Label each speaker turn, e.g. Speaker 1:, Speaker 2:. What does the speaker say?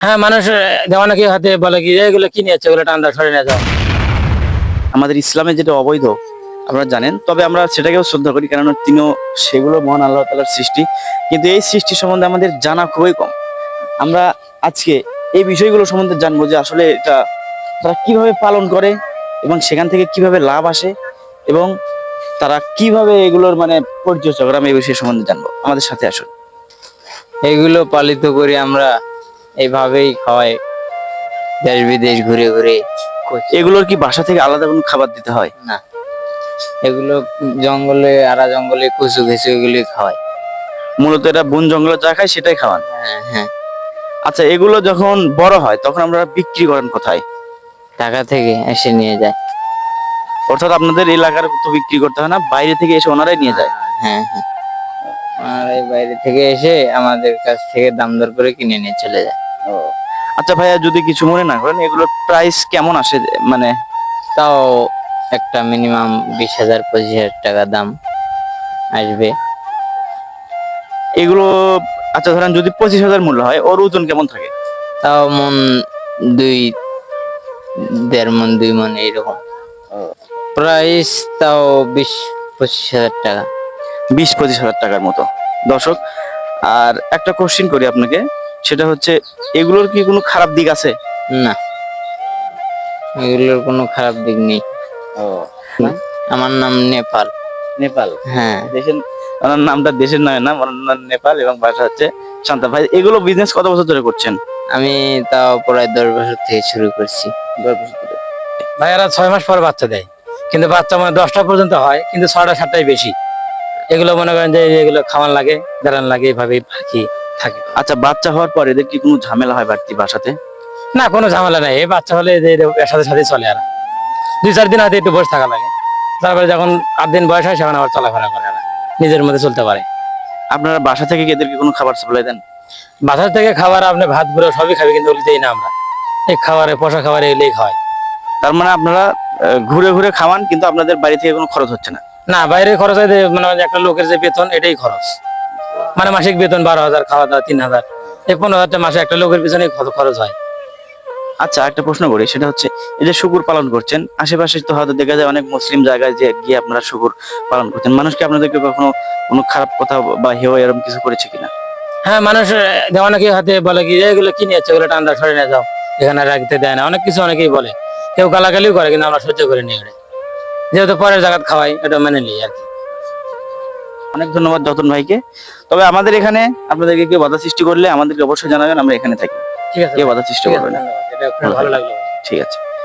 Speaker 1: হ্যাঁ মানুষ যেমন নাকি হাতে বলে কি এগুলো কি নিয়ে যাচ্ছে? ওগুলো টান্দা সরে নিয়ে যাও।
Speaker 2: আমাদের ইসলামে যেটা অবৈধ আপনারা জানেন তবে আমরা সেটাকেও শ্রদ্ধা করি কারণ তিনিও সেগুলো মহান আল্লাহ তালার সৃষ্টি। কিন্তু এই সৃষ্টি সম্বন্ধে আমাদের জানা খুবই কম। আমরা আজকে এই বিষয়গুলো সম্বন্ধে জানব যে আসলে এটা তারা কীভাবে পালন করে এবং সেখান থেকে কীভাবে লাভ আসে এবং তারা কীভাবে এগুলোর মানে পরিচর্যা করে আমি এই বিষয় সম্বন্ধে জানব। আমাদের সাথে আসুন।
Speaker 3: এগুলো পালিত করি আমরা এইভাবেই খাওয়াই দেশ বিদেশ ঘুরে ঘুরে
Speaker 2: এগুলোর কি বাসা থেকে আলাদা কোনো খাবার দিতে হয়?
Speaker 3: না। এগুলো জঙ্গলে আরা জঙ্গলে কুচু ঘেঁচু এগুলি খাওয়াই
Speaker 2: মূলত এটা বন জঙ্গলে যা খায় সেটাই খাওয়ান?
Speaker 3: হ্যাঁ হ্যাঁ।
Speaker 2: আচ্ছা এগুলো যখন বড় হয় তখন আমরা বিক্রি করেন কোথায়?
Speaker 3: ঢাকা থেকে এসে নিয়ে যায়।
Speaker 2: অর্থাৎ আপনাদের এলাকার তো বিক্রি করতে হয় না বাইরে থেকে এসে ওনারাই নিয়ে যায়।
Speaker 3: হ্যাঁ হ্যাঁ। আর এই বাইরে থেকে এসে আমাদের কাছ থেকে দাম দর করে কিনে নিয়ে চলে যায়।
Speaker 2: আচ্ছা ভাইয়া যদি কিছু মনে না করেন এগুলোর প্রাইস কেমন আসে? মানে
Speaker 3: তাও একটা মিনিমাম বিশ হাজার পঁচিশ হাজার টাকা দাম আসবে।
Speaker 2: এগুলো আচ্ছা ধরেন যদি পঁচিশ হাজার মূল্য হয় ওর ওজন কেমন থাকে?
Speaker 3: তাও মন দুই দেড় মন দুই মন এইরকম। প্রাইস তাও বিশ পঁচিশ হাজার টাকা।
Speaker 2: বিশ পঁচিশ হাজার টাকার মতো। দর্শক আর একটা কোশ্চিন করি আপনাকে সেটা হচ্ছে এগুলোর কি কোনো খারাপ দিক আছে?
Speaker 3: না এগুলোর কোনো খারাপ দিক নেই। আমার নাম নেপাল।
Speaker 2: নেপাল?
Speaker 3: হ্যাঁ।
Speaker 2: দেশের ওনার নামটা দেশের নয় ওনার নাম নেপাল এবং ভাষা হচ্ছে শান্তা। ভাই এগুলো বিজনেস কত বছর ধরে করছেন?
Speaker 3: আমি তাও প্রায় দশ বছর থেকে শুরু করছি।
Speaker 1: ভাইয়ারা ছয় মাস পর বাচ্চা দেয়। কিন্তু বাচ্চা মানে দশটা পর্যন্ত হয় কিন্তু ছয়টা সাতটাই বেশি। এগুলো মনে করেন যে এগুলো খাওয়ান লাগে দাঁড়ান লাগে এইভাবে পাখি থাকে।
Speaker 2: আচ্ছা বাচ্চা হওয়ার পর এদের কি কোনো ঝামেলা হয় বাড়তি বাসাতে?
Speaker 1: না কোনো ঝামেলা নাই। এই বাচ্চা হলে এদের সাথে সাথে চলে আর। দুই চার দিন হয়তো একটু বসে থাকা লাগে। তারপরে যখন আট দিন বয়স হয় সেখানে আবার চলাফেরা করে না। নিজের মধ্যে চলতে পারে।
Speaker 2: আপনারা বাসা থেকে কি এদেরকে কোনো খাবার সাপ্লাই দেন?
Speaker 1: বাজার থেকে খাবার আপনি ভাত গুঁড়ো সবই খাবি কিন্তু ওগুলো না আমরা। এই খাবারে পোষা খাবার এগুলোই খাওয়াই।
Speaker 2: তার মানে আপনারা ঘুরে ঘুরে খাওয়ান কিন্তু আপনাদের বাড়ি থেকে কোনো খরচ হচ্ছে না?
Speaker 1: না বাইরে খরচ হয় মানে একটা লোকের যে বেতন এটাই খরচ। মানে মাসিক বেতন বারো হাজার খাওয়া দাওয়া তিন হাজার। এই পনেরো হাজারটা মাসে একটা লোকের পিছনে খরচ হয়।
Speaker 2: আচ্ছা একটা প্রশ্ন করি সেটা হচ্ছে এই যে শুকুর পালন করছেন আশেপাশে তো হয়তো দেখা যায় অনেক মুসলিম জায়গায় যে গিয়ে আপনারা শুকুর পালন করছেন। মানুষকে আপনাদেরকে কখনো কোনো খারাপ কথা বা হেও এরকম কিছু করেছে কিনা?
Speaker 1: হ্যাঁ মানুষ আহ, যেমন নাকি হাতে বলে কি এগুলো কিনে যাচ্ছে ওগুলো টান্দা সরে নিয়ে যাও। এখানে রাখতে দেয় না। অনেক কিছু অনেকেই বলে। কেউ গালাগালিও করে কিন্তু আমরা সহ্য করে নিয়ে যেহেতু পরের জায়গা খাওয়াই এটা মেনে নিই আর কি।
Speaker 2: অনেক ধন্যবাদ যতন ভাইকে। তবে আমাদের এখানে আপনাদেরকে কেউ বাধা সৃষ্টি করলে আমাদেরকে অবশ্যই জানাবেন আমরা এখানে থাকি।
Speaker 1: ঠিক আছে
Speaker 2: কেউ বাধা সৃষ্টি করবে না।
Speaker 1: ভালো লাগল।
Speaker 2: ঠিক আছে।